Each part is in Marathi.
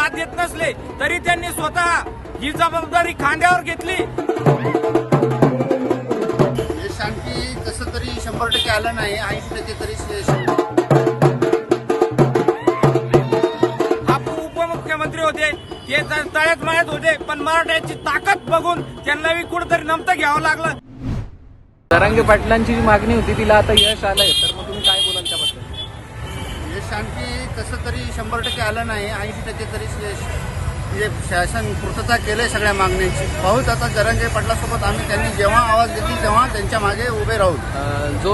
साथ देत नसले तरी त्यांनी स्वतः ही जबाबदारी खांद्यावर घेतली. यश आणखी तसं तरी शंभर टक्के आलं नाही ऐंशी टक्के तरी उपमुख्यमंत्री होते ते तळ्यात मळ्यात होते पण मराठ्याची ताकद बघून त्यांना बी कुठेतरी नमतं घ्यावं लागलं. जरांगे पाटलांची जी मागणी होती तिला आता यश आलंय. तर मग तुम्ही काय आणखी तसं तरी शंभर टक्के आलं नाही ऐंशी टक्के तरी म्हणजे शासन पूर्तता केलंय सगळ्या मागण्यांची. पाहूच आता जरंगे पाटलासोबत आम्ही त्यांनी जेव्हा आवाज देतील तेव्हा त्यांच्या मागे उभे राहू. जो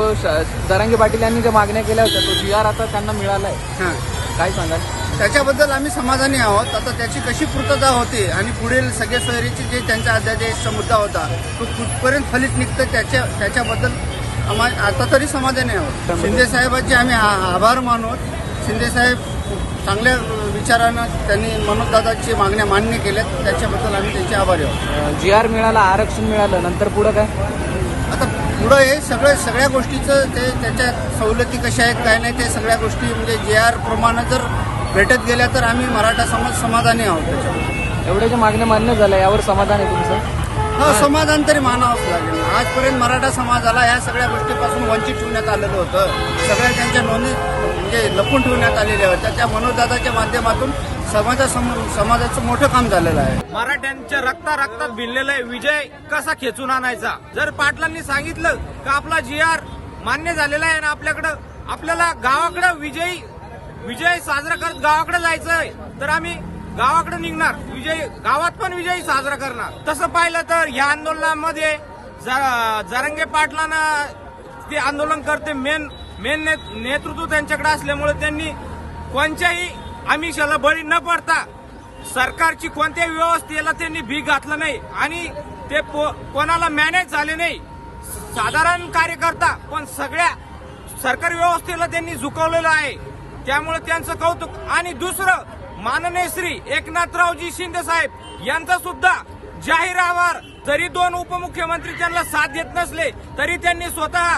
जरांगे पाटील यांनी ज्या मागण्या केल्या होत्या तो जी आर आता त्यांना मिळालाय. हां. काय सांगाल? त्याच्याबद्दल आम्ही समाधानी आहोत. आता त्याची कशी पूर्तता होते आणि पुढील सगळे सोयरीचे जे त्यांच्या अध्यादेशचा मुद्दा होता तो कुठपर्यंत फलित निघतं त्याच्या त्याच्याबद्दल आम्हा आता तरी समाधानी आहोत. शिंदे साहेबांचे आम्ही आभार मानूत शिंदे साहेब चांगल्या विचारानं त्यांनी मनोजदादाची मागण्या मान्य केल्यात. त्याच्याबद्दल आम्ही त्यांचे आभारी आहोत. जी आर मिळाला आरक्षण मिळालं नंतर पुढं काय? आता पुढं हे सगळं सगळ्या गोष्टीचं ते त्याच्या सवलती कशा आहेत काय नाही ते सगळ्या गोष्टी म्हणजे जे आर प्रमाणे जर भेटत गेल्या तर आम्ही मराठा समाज समाधानी आहोत त्याच्यावर एवढ्या ज्या मागण्या मान्य झाल्या यावर समाधान आहे तुमचं? हा समाधान तरी मानावंच लागेल. आजपर्यंत मराठा समाजाला या सगळ्या गोष्टीपासून वंचित ठेवण्यात आलेलं होतं. सगळ्या त्यांच्या नोंदी म्हणजे लपून ठेवण्यात आलेल्या होत्या. त्या मनोजदादाच्या माध्यमातून समाजासमोर समाजाचं मोठं काम झालेलं आहे. मराठ्यांच्या रक्ता रक्तात आहे विजय कसा खेचून आणायचा? जर पाटलांनी सांगितलं का आपला जी आर मान्य झालेला आहे ना आपल्याकडं आपल्याला गावाकडं विजयी विजय साजरा करत गावाकडे आहे तर आम्ही गावाकडे निघणार. विजय गावात पण विजयी साजरा करणार. तसं पाहिलं तर या आंदोलनामध्ये जरंगे पाटलांना ते आंदोलन करते मेन मेन नेतृत्व त्यांच्याकडे असल्यामुळे त्यांनी कोणत्याही आमिषाला बळी न पडता सरकारची कोणत्याही व्यवस्थेला त्यांनी भीक घातलं नाही. आणि ते कोणाला मॅनेज झाले नाही. साधारण कार्यकर्ता पण सगळ्या सरकारी व्यवस्थेला त्यांनी झुकवलेलं आहे. त्यामुळे त्यांचं कौतुक. आणि दुसरं माननीय श्री एकनाथरावजी शिंदे साहेब यांचा सुद्धा जाहीर आभार जरी दोन उपमुख्यमंत्री त्यांना साथ देत नसले तरी त्यांनी स्वतः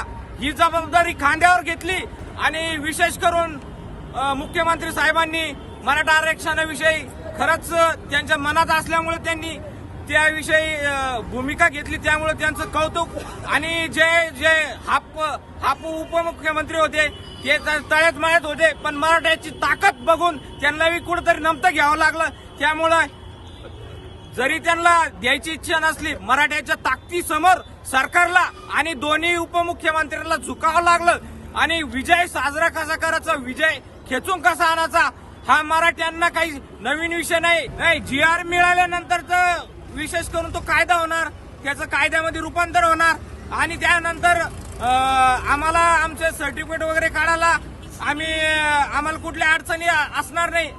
ही जबाबदारी खांद्यावर घेतली आणि विशेष करून मुख्यमंत्री साहेबांनी मराठा आरक्षणाविषयी खरंच त्यांच्या मनात असल्यामुळे त्यांनी त्याविषयी भूमिका घेतली. त्यामुळे त्यांचं कौतुक आणि जे जे हाप हाप उपमुख्यमंत्री होते ते त- तळ्यात मळ्यात होते पण मराठ्याची ताकद बघून त्यांना बी कुठंतरी नमतं घ्यावं लागलं. त्यामुळं जरी त्यांना द्यायची इच्छा नसली मराठ्याच्या ताकदीसमोर सरकारला आणि दोन्ही उपमुख्यमंत्र्यांना झुकावं लागलं. आणि विजय साजरा कसा करायचा विजय खेचून कसा आणायचा हा मराठ्यांना काही नवीन विषय नाही. नाही जी आर मिळाल्यानंतर विशेष करून तो कायदा होणार. त्याचं कायद्यामध्ये रूपांतर होणार. आणि त्यानंतर आम्हाला आमचे सर्टिफिकेट वगैरे काढायला आम्ही आम्हाला कुठल्या अडचणी असणार नाही.